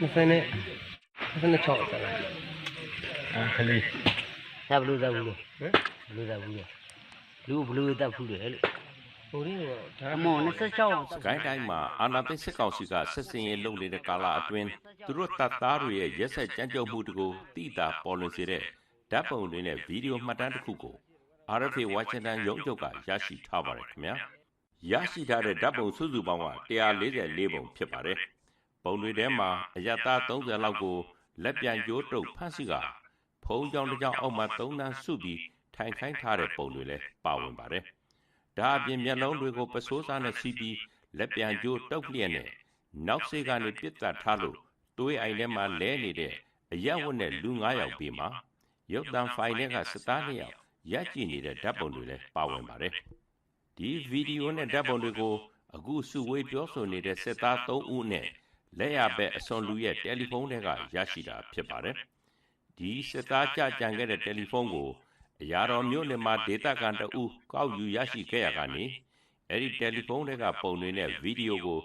20နဲ့26ကျန်တယ်အာခလေးဒါဘလူးတက်ဘူးလို့ဟမ်ဘလူးတက်ဘူးလို့လူဘလူးတက်ဘူးလေလို့ဟိုရင်းကဒါအမော26စကိုင်းတိုင်းမှာအာနာသိန်းစစ်ကောင်စီကဆက်စင်ရေးလုပ်နေတဲ့ကာလအတွင်းသူတို့တပ်သားတွေရဲ့ရက်ဆက်ကြမ်းကြုတ်မှုတွေကိုတိတာပေါ်လွင်စေတဲ့ဓာတ်ပုံတွေနဲ့ဗီဒီယိုမှတ်တမ်းတစ်ခုကို RFA Washington ရုံးချုပ်ကရရှိထားပါတယ်ခင်ဗျာရရှိထားတဲ့ဓာတ်ပုံစုစုပေါင်းက144ပုံဖြစ်ပါတယ် ပုံတွေထဲမှာအရတား30လောက်ကိုလက်ပြန်ကြိုးတုပ်ဖမ်းဆီးကဖုံးကြောင်တစ်ကြောင်အောက်မှာသုံးတန်းစုပြီးထိုင်ခိုင်းထားတဲ့ပုံတွေလည်းပါဝင်ပါတယ်ဒါအပြင်မျက်လုံးတွေကိုပစိုးစားနဲ့စီးပြီးလက်ပြန်ကျိုးတုပ်လျက်နဲ့နောက်စေကနေပြစ်တက်ထားလို့တွေးအိုင်ထဲမှာလဲနေတဲ့အရက်ဝတ်နဲ့လူ9ယောက်ပြီးမှရုပ်တံဖိုင်ထဲကစသားနှစ်ယောက်ရက်ကြည့်နေတဲ့ဓာတ်ပုံတွေလည်းပါဝင်ပါတယ်ဒီဗီဒီယိုနဲ့ဓာတ်ပုံတွေကိုအခုစုဝေးပြောဆိုနေတဲ့စစ်သား3ဦးနဲ့ လက်ရဘက်အစွန်လူရဲ့တယ်လီဖုန်းတွေကရရှိတာဖြစ်ပါတယ်ဒီစစ်သားကြကြံခဲ့တဲ့တယ်လီဖုန်းကိုအရာတော်မြို့နယ်မှာဒေတာကန်တအူကောက်ယူရရှိခဲ့ရကနေအဲ့ဒီတယ်လီဖုန်းတွေကပုံတွေနဲ့ဗီဒီယိုကို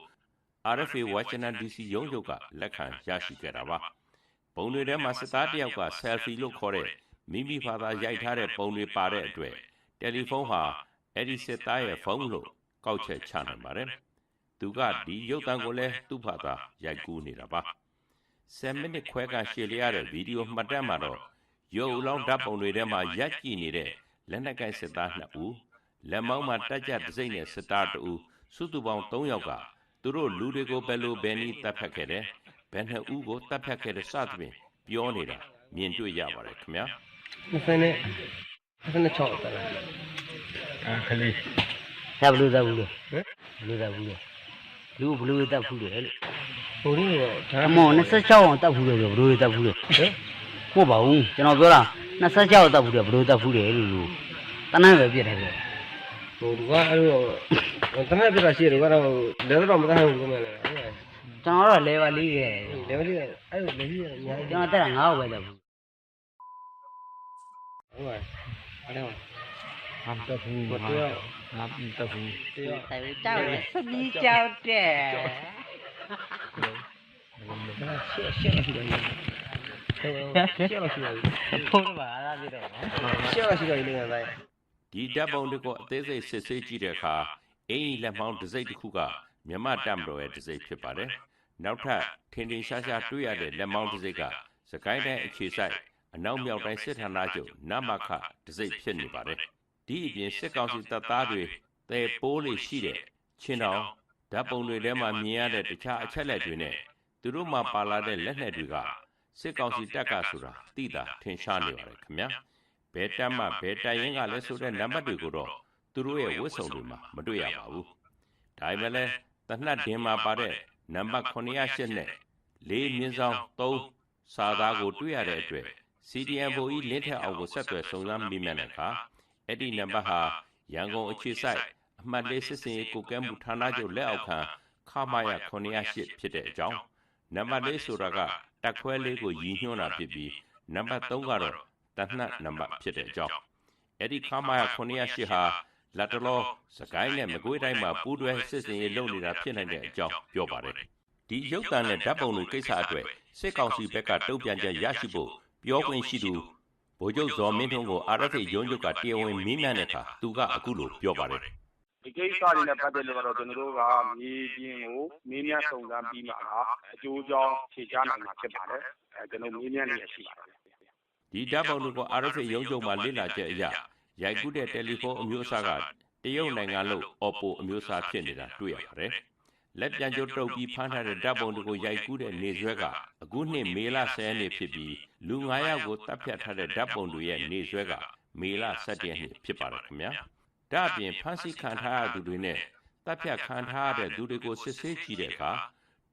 RFA Washington DC ရုံးချုပ်ကလက်ခံရရှိခဲ့တာပါပုံတွေထဲမှာစစ်သားတစ်ယောက်က selfie လို့ခေါ်တဲ့မိမိဖာသာရိုက်ထားတဲ့ပုံတွေပါတဲ့အတွက်တယ်လီဖုန်းဟာအဲ့ဒီစစ်သားရဲ့ဖုန်းလို့ကောက်ချက်ချနိုင်ပါတယ် သူကဒီရုပ်သံကိုလည်းသူ့ဖာသာရိုက်ကူးနေတာပါ10မိနစ်ခွဲကရှည်လျရတဲ့ဗီဒီယိုမှတ်တမ်းမှာတော့ရုပ်အလောင်းဓာတ်ပုံတွေထဲမှာရက်ကြည့်နေတဲ့လက်နက်ကိုင်စစ်သား2ဦးလက်မောင်းမှာတက်ကြဒစိမ့်နဲ့စစ်သား2ဦးစုစုပေါင်း3ယောက်ကသူတို့လူတွေကိုဘယ်လိုဘယ်နည်းတပ်ဖြတ်ခဲ့တယ်ဘယ်နှစ်ဦးကိုတပ်ဖြတ်ခဲ့တဲ့စသဖြင့်ပြောနေတာမြင်တွေ့ရပါတယ်ခင်ဗျာ20နဲ့26ကျန်တယ်အာခလေးဒါဘလူးတက်ဘူးလို့ဟမ်ဘလူးတက်ဘူးလို့ လူဘလူးတက်ဘူးလေလို့ဟိုရင်းကဒါအမော26အောင်တက်ဘူးလို့ဘလူးတက်ဘူးလို့ဟမ်ဟုတ်ပါဘူးကျွန်တော်ပြောတာ26တက်ဘူးလေဘလူးတက်ဘူးလေလို့လူတနန်းပဲပြစ်တယ်လေဟိုကအဲ့လိုတနက်ပြတာရှိတယ်ကတော့လဲတော့မသားဘူးလို့မယ်လေကျွန်တော်တော့လေပါလေးခဲ့လေဝလေးအဲ့လိုလေကြီးအများကြီးကျွန်တော်တက်တာ9ပဲတက်ဘူးဟုတ်ပါအဲ့ဒါငါမတက်ဘူးမ ငါတရားငါမတက်ဘူးတရားတိုင်ကြောက်တယ်စနီးကြောက်တယ်ရှက်ရှက်ရှိတယ်ဟဲ့ရှက်လို့ရှိတယ်ဖုန်းမှာအားရပြတော့နော်ရှက်လို့ရှိတယ်လေငါတိုင်းဒီဓာတ်ပုံတွေကိုအသေးစိတ်စစ်ဆေးကြည့်တဲ့အခါအင်းကြီးလက်မောင်းတစ်စိတ်တစ်ခုကမြမတက်မတော်ရဲ့တစ်စိတ်ဖြစ်ပါတယ်နောက်ထပ်ထင်ထင်ရှားရှားတွေ့ရတဲ့လက်မောင်းတစ်စိတ်ကစကိုင်းတိုင်းအခြေဆိုင်အနောက်မြောက်တိုင်းစစ်ဌာနချုပ်နမခတစ်စိတ်ဖြစ်နေပါတယ် ဒီအပြင်စစ်ကောင်စီတပ်သားတွေတဲပိုးလေးရှိတဲ့ချင်းတော်ဓာတ်ပုံတွေထဲမှာမြင်ရတဲ့တခြားအချက်လက်တွေနဲ့သူတို့မှပါလာတဲ့လက်နက်တွေကစစ်ကောင်စီတပ်ကဆိုတာသိတာထင်ရှားနေပါတယ်ခင်ဗျာဘယ်တက်မှဘယ်တိုင်ရင်ကလည်းဆိုတဲ့နံပါတ်တွေကိုတော့သူတို့ရဲ့ဝတ်စုံတွေမှာမတွေ့ရပါဘူး။ဒါပေမဲ့လည်းတနတ်ဒင်မှာပါတဲ့နံပါတ်908နဲ့လေးမြင်းဆောင်3စာသားကိုတွေ့ရတဲ့အတွက် CDM ဘိုကြီးလင်းထက်အောင်ကိုဆက်သွယ်စုံစမ်းမိမှန်တဲ့အခါ အဲ့ဒီနံပါတ်ဟာရန်ကုန်အခြေစိုက်အမှတ်လေးစစ်စင်ရေးကိုကဲမှုဌာနချုပ်လက်အောက်ခံခမာယ908ဖြစ်တဲ့အကြောင်းနံပါတ်လေးဆိုတာကတက်ခွဲလေးကိုရည်ညွှန်းတာဖြစ်ပြီးနံပါတ်3ကတော့တနတ်နံပါတ်ဖြစ်တဲ့အကြောင်းအဲ့ဒီခါမရ908ဟာလက်တလောစကိုင်းနဲ့မကွေးတိုင်းမှာပူးတွဲစစ်စင်ရေးလုပ်နေတာဖြစ်နိုင်တဲ့အကြောင်းပြောပါတယ်ဒီရုပ်တံနဲ့ဓာတ်ပုံတွေကိစ္စအတွက်စစ်ကောင်စီဘက်ကတုံ့ပြန်ချက်ရရှိဖို့ပြောခွင့်ရှိသူ ဗိုလ်ချုပ်ဇော်မင်းထွန်းကို RFA ရုံးချုပ်ကတရားဝင်မေးမြန်းတဲ့အခါသူကအခုလိုပြောပါတယ်ဒီကိစ္စတွေနဲ့ပတ်သက်လို့ကတော့ကျွန်တော်တို့ကမြေပြင်ကိုမင်းများစုံစမ်းပြီးမှကအကျိုးကြောင့်ဖြေချနိုင်မှာဖြစ်ပါတယ်အဲကျွန်တော်မင်းများနေရရှိပါတယ်ဒီဓာတ်ပုံတွေကို RFA ရုံးချုပ်မှာလေ့လာချက်အရရိုက်ကူးတဲ့တယ်လီဖုန်းအမျိုးအစားကတရုတ်နိုင်ငံလို့ Oppo အမျိုးအစားဖြစ်နေတာတွေ့ရပါတယ်။ လက်ပြန်ကျုပ်တုပ်ပြီးဖမ်းထားတဲ့ဓာတ်ပုံတွေကိုရိုက်ကူးတဲ့နေဆွဲကအခုနှစ်မေလ10ရက်နေ့ဖြစ်ပြီးလူ9ယောက်ကိုတပ်ဖြတ်ထားတဲ့ဓာတ်ပုံတွေရဲ့နေဆွဲကမေလ17ရက်နေ့ဖြစ်ပါတယ်ခင်ဗျာ။ဒါအပြင်ဖမ်းဆီးခံထားရသူတွေနဲ့တပ်ဖြတ်ခံထားရတဲ့သူတွေကိုစစ်ဆေးကြည့်တဲ့အခါ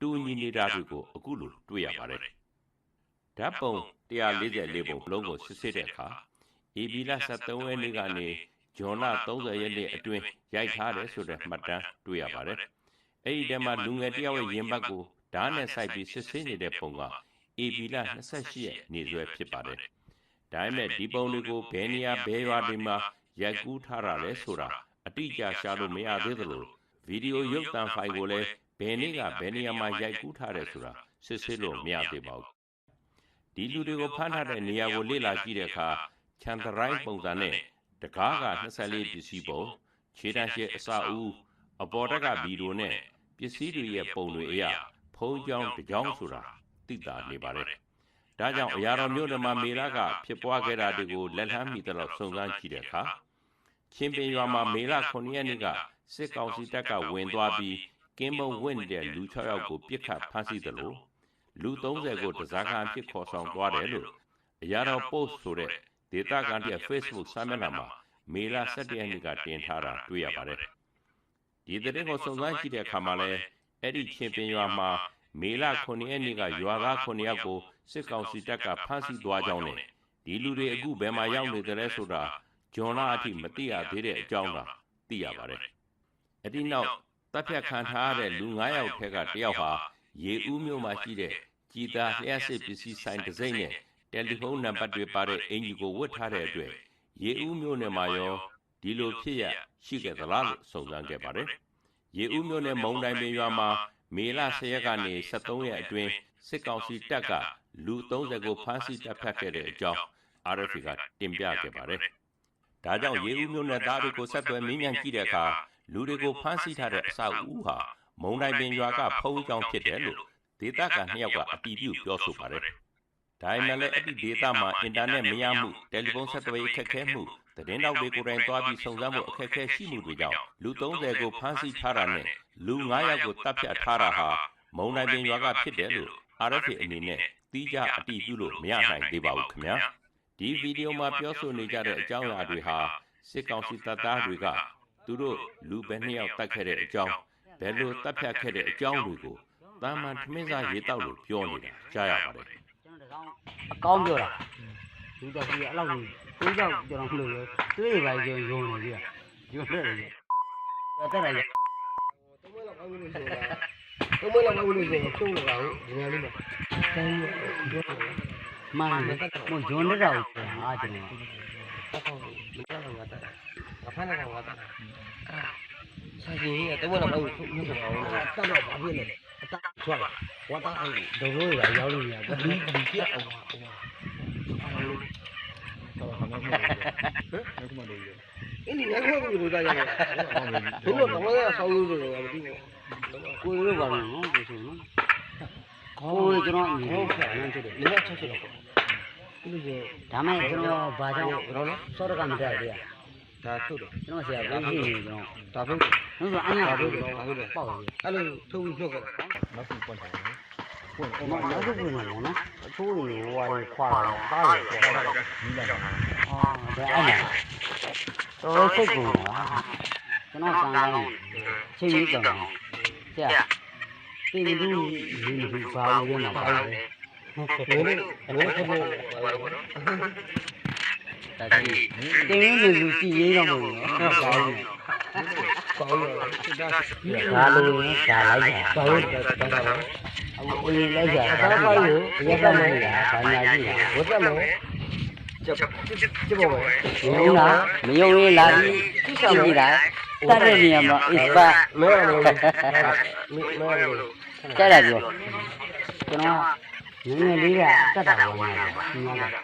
တူညီနေတာတွေကိုအခုလိုတွေ့ရပါတယ်။ဓာတ်ပုံ144ပုံလုံးကိုစစ်ဆေးတဲ့အခါဧပြီလ23ရက်နေ့ကနေဇွန်လ30ရက်နေ့အတွင်းရိုက်ထားတယ်ဆိုတဲ့မှတ်တမ်းတွေ့ရပါတယ်။ အဲ့ဒီထဲမှာလူငယ်တစ်ယောက်ရဲ့ရင်ဘတ်ကိုဓာတ်နဲ့စိုက်ပြီးစစ်ဆေးနေတဲ့ပုံကဧပြီလ28ရက်နေ့စွဲဖြစ်ပါတယ်။ဒါပေမဲ့ဒီပုံတွေကိုဘယ်နေရာဘယ်ရွာတွေမှာရိုက်ကူးထားတာလဲဆိုတာအတိအကျရှာလို့မရသေးသလိုဗီဒီယိုရုပ်သံဖိုင်ကိုလည်းဘယ်နေ့ကဘယ်နေရာမှာရိုက်ကူးထားတယ်ဆိုတာစစ်ဆေးလို့မရသေးပါဘူးဒီလူတွေကိုဖမ်းထားတဲ့နေရာကိုလေ့လာကြည့်တဲ့အခါချန်တရိုင်းပုံစံနဲ့တကားက24ပစ္စည်းပုံခြေတန်းရှိအစအဦးအပေါ်တက်ကဗီဒီယိုနဲ့ ပစ္စည်းတွေရဲ့ပုံတွေအရဖုံးကြောင်းတစ်ကြောင်းဆိုတာသိတာနေပါတယ်ဒါကြောင့်အရာတော်မျိုးဓမ္မမေလာကဖြစ်ပွားခဲ့တာတွေကိုလက်လှမ်းမိတဲ့လောက်စုံစမ်းကြည့်တဲ့အခါချင်းပင်ရွာမှာမေလာ9ရက်နေ့ကစစ်ကောင်စီတပ်ကဝင်သွားပြီးကင်းမုံဝင့်နေတဲ့လူ6ယောက်ကိုပြစ်ခတ်ဖမ်းဆီးတယ်လို့လူ30ကိုတစားခံအဖြစ်ခေါ်ဆောင်သွားတယ်လို့အရာတော် post ဆိုတဲ့ဒေတာကန်ရဲ့ Facebook စာမျက်နှာမှာမေလာ17ရက်နေ့ကတင်ထားတာတွေ့ရပါတယ် ဒီတဲ့ကိုစုံစမ်းကြည့်တဲ့အခါမှာလဲအဲ့ဒီချင်းပင်ရွာမှာမေလာ9ရက်နေ့ကရွာသား9ယောက်ကိုစစ်ကောင်စီတပ်ကဖမ်းဆီးသွားကြောင်းနဲ့ဒီလူတွေအခုဘယ်မှာရောက်နေတယ်လဲဆိုတာဂျွန်လာအထိမသိရသေးတဲ့အကြောင်းသာသိရပါတယ်အဲ့ဒီနောက်တပ်ဖြတ်ခံထားရတဲ့လူ9ယောက်ထဲကတယောက်ဟာရေဦးမြို့မှာရှိတဲ့ကြည်သာလျှက်စစ်ပစ္စည်းဆိုင်တစ်စိမ့်နဲ့တယ်လီဖုန်းနံပါတ်တွေပါတဲ့အင်ဂျီကိုဝတ်ထားတဲ့အတွက်ရေဦးမြို့နယ်မှာရော ဒီလိုဖြစ်ရရှိခဲ့သလားလို့စုံစမ်းခဲ့ပါတယ်ရေဦးမြို့နယ်မုံတိုင်းပင်ရွာမှာမေလ10ရက်ကနေ23ရက်အတွင်းစစ်ကောင်စီတပ်ကလူ30ကိုဖမ်းဆီးတပ်ဖြတ်ခဲ့တဲ့အကြောင်း RFA ကတင်ပြခဲ့ပါတယ်။ဒါကြောင့်ရေဦးမြို့နယ်သားတွေကိုဆက်သွယ်မင်းမြန်ကြည့်တဲ့အခါလူတွေကိုဖမ်းဆီးထားတဲ့အဆောက်အဦဟာမုံတိုင်းပင်ရွာကဖုံးကြောင်ဖြစ်တယ်လို့ဒေသခံနှစ်ယောက်ကအတည်ပြုပြောဆိုပါတယ်။ ဒါပေမဲ့လည်းအဲ့ဒီဒေသမှာအင်တာနက်မရမှုတယ်လီဖုန်းဆက်သွယ်ရေးခက်ခဲမှုသတင်းတောက်တွေကိုယ်တိုင်သွားပြီးစုံစမ်းဖို့အခက်အခဲရှိမှုတွေကြောင့်လူ30ကိုဖမ်းဆီးထားတာနဲ့လူ9ယောက်ကိုတပ်ဖြတ်ထားတာဟာမုံတိုင်းပင်ရွာကဖြစ်တယ်လို့ RFA အနေနဲ့တီးခြားအတည်ပြုလို့မရနိုင်သေးပါဘူးခင်ဗျာဒီဗီဒီယိုမှာပြောဆိုနေကြတဲ့အကြောင်းအရာတွေဟာစစ်ကောင်စီတပ်သားတွေကသူတို့လူပဲနှစ်ယောက်တတ်ခဲ့တဲ့အကြောင်းဘယ်လိုတပ်ဖြတ်ခဲ့တဲ့အကြောင်းတွေကိုတာမန်ထမင်းစားရေတောက်လို့ပြောနေတာကြားရပါတယ်ကျွန်တော်တကောင် အကောင်းပြောတာလူတော်ကြီးအဲ့လောက်ကြီးကိုးကြောက်ကျွန်တော်မလို့ရောတွေးပါကြုံရုံနေကြီးရုံနေတယ်ရတဲ့ရသုံးမလောက်ကောင်းလို့ဆိုတာသုံးမလောက်ကောင်းလို့ဆိုတော့ချုံးလာဟုတ်ဒီနေ့လေးမှာတိုင်းပြောတာမှန်တယ်မို့ဂျွန်တက်တာကိုအားကျွန်တော်တော့မကြောက်တော့ငါတာငါဖမ်းနေတာငါတာအာဆိုင်ကြီးကသုံးမလောက်ကောင်းလို့ညှို့အောင်လို့တတ်တော့ဘာဖြစ်လဲအတထွက်လာ ဝါတာအဲ့ဒုံလို့ရရောက်လို့ရဒီဒီပြအောင်ပါအောင်ပါတော့ခမောမျိုးနောက်မှလို့ရအင်းဒီငါခေါ်ပြီးလို့တာရတယ်ဘုလို့တော့မရဆောက်လို့ဆိုတော့မသိဘူးကိုယ်တို့ပါလို့နော်ကိုဆိုနော်ကိုယ်ကျွန်တော်ညီဟုတ်ဟုတ်ကဲ့အဲ့ဒါလည်းလက်ချက်ချက်တော့ဒီလိုဆိုဒါမဲ့ကျွန်တော်ဘာကြောင့်ဘယ်တော့လဲစောရကမတက်သေးရဒါထုတ်တယ်ကျွန်တော်ဆရာကိုရှိနေကျွန်တော်ဒါထုတ်တယ်ဟုတ်ဆိုအညာဒါကိုထုတ်တယ်ဒါထုတ်တယ်ပေါ့ရအဲ့လိုထုတ်ပြီးဖြုတ်ခဲ့တာနောက်ဆုံးပွင့်တယ် ပွင့်ဟိုမှာနောက်တစ်ခုနော်နော်အချိုးတွေဟိုဟာတွေခွာတာကားတွေခွာတာနီးလာတာအာဒါအဲ့ဒါတော့စိတ်ကူတာကျွန်တော်ကံကောင်းချိန်ကြီးကံကောင်းဆရာတင်တူလူလူဘာလို့လဲမှာပါလဲဘယ်လိုဘယ်လိုထုတ်လို့တာကြီးတင်ရင်းလူလူကြည်ရင်းတော့မဟုတ်ဘူးဘာလို့ ကောင်းတယ်ဒါဒါလိုရင်ဒါလိုက်တာဘာလို့ဒါဒါလဲအခုအရင်လိုက်ကြတာဒါပါလို့ရက်ကမလို့ဘာညာကြီးလားဝတ်တယ်လို့ချက်ချက်ပေါ်ပဲယုံလားမယုံရင်လာပြီးကြည့်ကြည့်လိုက်တတ်တဲ့နေရာမှာ is back မဲရလို့မဲမဲလို့ကြက်လာပြောကျွန်တော်ငငယ်လေးကတတ်တာဝင်လာတယ်ညီမက